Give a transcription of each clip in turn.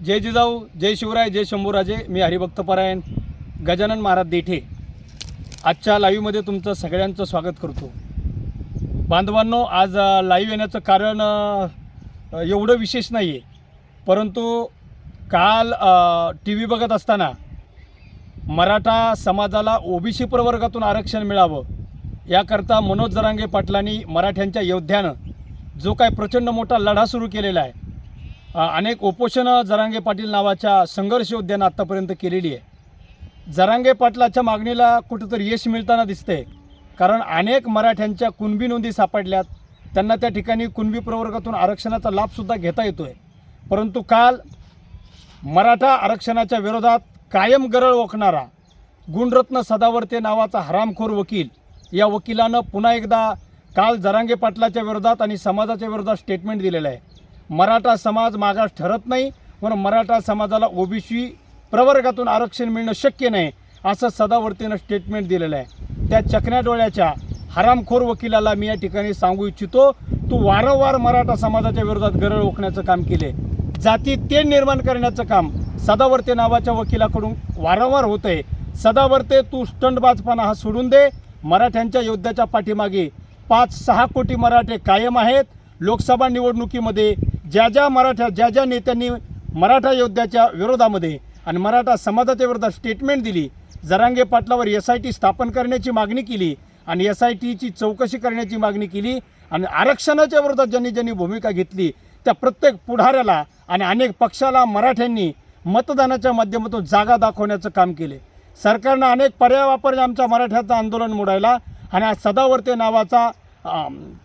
जय जिजाऊ जय शिवराय जय शंभूराजे मी हरिभक्त परायण गजानन महाराज देठे. आजच्या लाईव्हमध्ये तुमचं सगळ्यांचं स्वागत करतो. बांधवांनो आज लाईव्ह येण्याचं कारण एवढं विशेष नाही आहे परंतु काल टी व्ही बघत असताना मराठा समाजाला ओबीसी प्रवर्गातून आरक्षण मिळावं याकरता मनोज जरांगे पाटलांनी मराठ्यांच्या योद्ध्यानं जो काय प्रचंड मोठा लढा सुरू केलेला आहे अनेक उपोषणं जरांगे पाटील नावाच्या संघर्ष योद्ध्यानं आत्तापर्यंत केलेली आहे. जरांगे पाटलाच्या मागणीला कुठंतरी यश मिळताना दिसते कारण अनेक मराठ्यांच्या कुणबी नोंदी सापडल्यात. त्यांना त्या ठिकाणी कुणबी प्रवर्गातून आरक्षणाचा लाभसुद्धा घेता येतो आहे परंतु काल मराठा आरक्षणाच्या विरोधात कायम गरळ ओकणारा गुणरत्न सदावर्ते नावाचा हरामखोर वकील या वकिलानं पुन्हा एकदा काल जरांगे पाटलाच्या विरोधात आणि समाजाच्या विरोधात स्टेटमेंट दिलेलं आहे. मराठा समाज मागास ठरत नाही म्हणून मराठा समाजाला ओबीसी प्रवर्गातून आरक्षण मिळणं शक्य नाही असं सदावर्तीनं स्टेटमेंट दिलेलं आहे. त्या चकण्या डोळ्याच्या हरामखोर वकिलाला मी या ठिकाणी सांगू इच्छितो तू वारंवार मराठा समाजाच्या विरोधात गरळ ओकण्याचं काम केले. जाती ते निर्माण करण्याचं काम सदावर्ते नावाच्या वकिलाकडून वारंवार होत आहे सदावर्ते तू स्टंटबाजपणा हा सोडून दे. मराठ्यांच्या योद्ध्याच्या पाठीमागे पाच सहा कोटी मराठे कायम आहेत. लोकसभा निवडणुकीमध्ये ज्या ज्या मराठा ज्या ज्या नेत्यांनी मराठा योद्ध्याच्या विरोधामध्ये आणि मराठा समाजाच्या विरोधात स्टेटमेंट दिली जरांगे पाटलावर एस आय टी स्थापन करण्याची मागणी केली आणि एस आय टीची चौकशी करण्याची मागणी केली आणि आरक्षणाच्या विरोधात ज्यांनी ज्यांनी भूमिका घेतली त्या प्रत्येक पुढाऱ्याला आणि अनेक पक्षाला मराठ्यांनी मतदानाच्या माध्यमातून जागा दाखवण्याचं काम केले. सरकारनं अनेक पर्याय वापरले आमच्या मराठ्याचं आंदोलन मोडायला आणि आज सदावर्ते नावाचा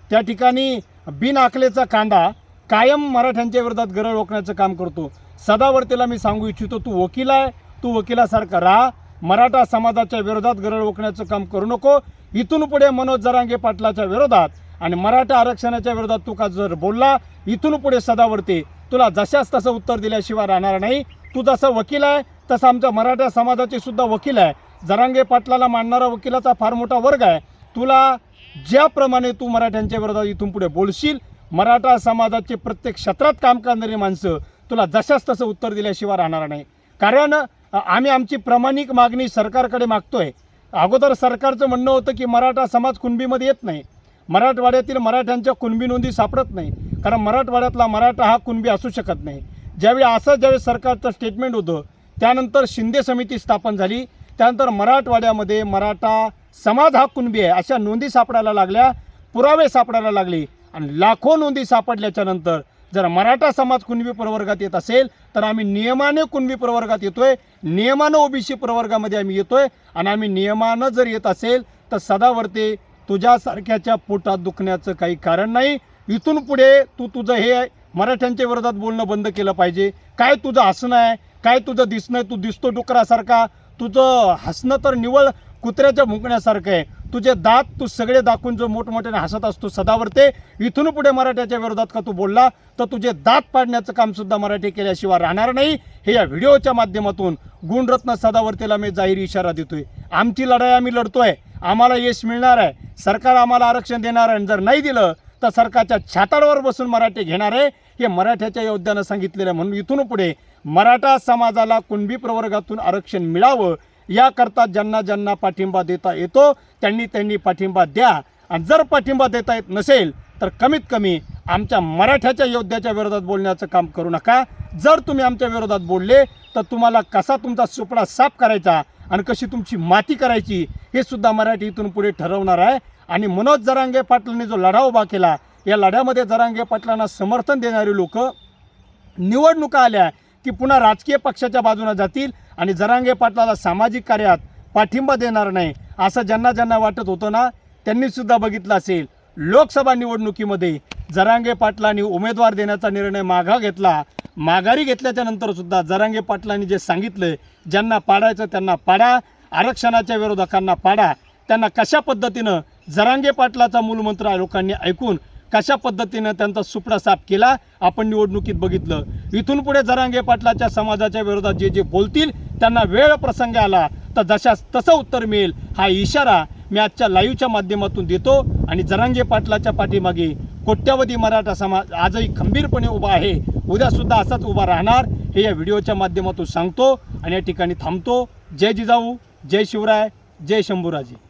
त्या ठिकाणी बिन आखलेचा कांदा कायम मराठ्यांच्या विरोधात गरळ रोखण्याचं काम करतो. सदावर्तीला मी सांगू इच्छितो तू वकील आहे तू वकिलासारखा राहा. मराठा समाजाच्या विरोधात गरळ ओखण्याचं काम करू नको. इथून पुढे मनोज जरांगे पाटलाच्या विरोधात आणि मराठा आरक्षणाच्या विरोधात तू का जर बोलला इथून पुढे सदावर्ते तुला जशाच तसं उत्तर दिल्याशिवाय राहणार नाही. तू जसं वकील आहे तसं आमच्या मराठा समाजाचे सुद्धा वकील आहे. जरांगे पाटलाला मांडणारा वकिलाचा फार मोठा वर्ग आहे. तुला ज्याप्रमाणे तू मराठ्यांच्या विरोधात इथून पुढे बोलशील मराठा समाजाचे प्रत्येक क्षेत्रात काम करणारी माणसं तुला जशाच तसं उत्तर दिल्याशिवाय राहणार नाही. कारण आम्ही आमची प्रामाणिक मागणी सरकारकडे मागतोय. अगोदर सरकारचं म्हणणं होतं की मराठा समाज कुणबीमध्ये येत नाही. मराठवाड्यातील मराठ्यांच्या कुणबी नोंदी सापडत नाही. कारण मराठवाड्यातला मराठा हा कुणबी असू शकत नाही. ज्यावेळी असं ज्यावेळी सरकारचं स्टेटमेंट होतं त्यानंतर शिंदे समिती स्थापन झाली. त्यानंतर मराठवाड्यामध्ये मराठा समाज हा कुणबी आहे अशा नोंदी सापडायला लागल्या पुरावे सापडायला लागले. आणि लाखो नोंदी सापडल्याच्या नंतर जर मराठा समाज कुणबी प्रवर्गात येत असेल तर आम्ही नियमाने कुणबी प्रवर्गात येतोय नियमानं ओबीसी प्रवर्गामध्ये आम्ही येतोय. आणि आम्ही नियमानं जर येत असेल तर सदावर्ते तुझ्यासारख्याच्या पोटात दुखण्याचं काही कारण नाही. इथून पुढे तू तुझं हे मराठ्यांच्या विरोधात बोलणं बंद केलं पाहिजे. काय तुझं हसणं आहे? काय तुझं दिसणं आहे? तू दिसतो डुकरासारखा. तुझं हसणं तर निवळ कुत्र्याच्या भुंकण्यासारखं आहे. तुझे दात तू सगळे दाखवून जो मोठमोठ्याने हसत असतो सदावरते इथून पुढे मराठ्याच्या विरोधात का तू बोलला? तर तुझे दात पाडण्याचं काम सुद्धा मराठी केल्याशिवाय राहणार नाही. हे या व्हिडिओच्या माध्यमातून गुणरत्न सदावर्तेला मी जाहीर इशारा देतोय. आमची लढाई आम्ही लढतोय. आम्हाला यश मिळणार आहे. सरकार आम्हाला आरक्षण देणार आहे. आणि जर नाही दिलं तर सरकारच्या छाताडावर बसून मराठी घेणार आहे. हे मराठ्याच्या योद्ध्यानं सांगितलेलं आहे. म्हणून इथून पुढे मराठा समाजाला कुणबी प्रवर्गातून आरक्षण मिळावं याकरता ज्यांना ज्यांना पाठिंबा देता येतो त्यांनी त्यांनी पाठिंबा द्या. आणि जर पाठिंबा देता येत नसेल तर कमीत कमी आमच्या मराठ्याच्या योद्ध्याच्या विरोधात बोलण्याचं काम करू नका. जर तुम्ही आमच्या विरोधात बोलले तर तुम्हाला कसा तुमचा सुपडा साफ करायचा आणि कशी तुमची माती करायची हे सुद्धा मराठी इथून पुढे ठरवणार आहे. आणि मनोज जरांगे पाटलांनी जो लढा उभा केला या लढ्यामध्ये जरांगे पाटलांना समर्थन देणारी लोक निवडणुका आल्या की पुन्हा राजकीय पक्षाच्या बाजूने जातील. आणि जरांगे पाटलाला सामाजिक कार्यात पाठिंबा देणार नाही असं ज्यांना ज्यांना वाटत होतं ना त्यांनीसुद्धा बघितलं असेल. लोकसभा निवडणुकीमध्ये जरांगे पाटलांनी उमेदवार देण्याचा निर्णय माघा घेतला. माघारी घेतल्याच्या जरांगे पाटलांनी जे सांगितलं ज्यांना पाडायचं त्यांना पाडा आरक्षणाच्या विरोधकांना पाडा. त्यांना कशा पद्धतीनं जरांगे पाटलाचा मूलमंत्र लोकांनी ऐकून कशा पद्धतीनं त्यांचा सुपडा साफ केला आपण निवडणुकीत बघितलं. इथून पुढे जरांगे पाटलाच्या समाजाच्या विरोधात जे जे बोलतील त्यांना वेळ प्रसंग आला तर जशास तसं उत्तर मिळेल. हा इशारा मी आजच्या लाईव्हच्या माध्यमातून देतो आणि जरांगे पाटलाच्या पाठीमागे कोट्यावधी मराठा समाज आजही खंबीरपणे उभा आहे. उद्यासुद्धा असाच उभा राहणार हे या व्हिडिओच्या माध्यमातून सांगतो आणि या ठिकाणी थांबतो. जय जिजाऊ जय शिवराय जय शंभूराजे.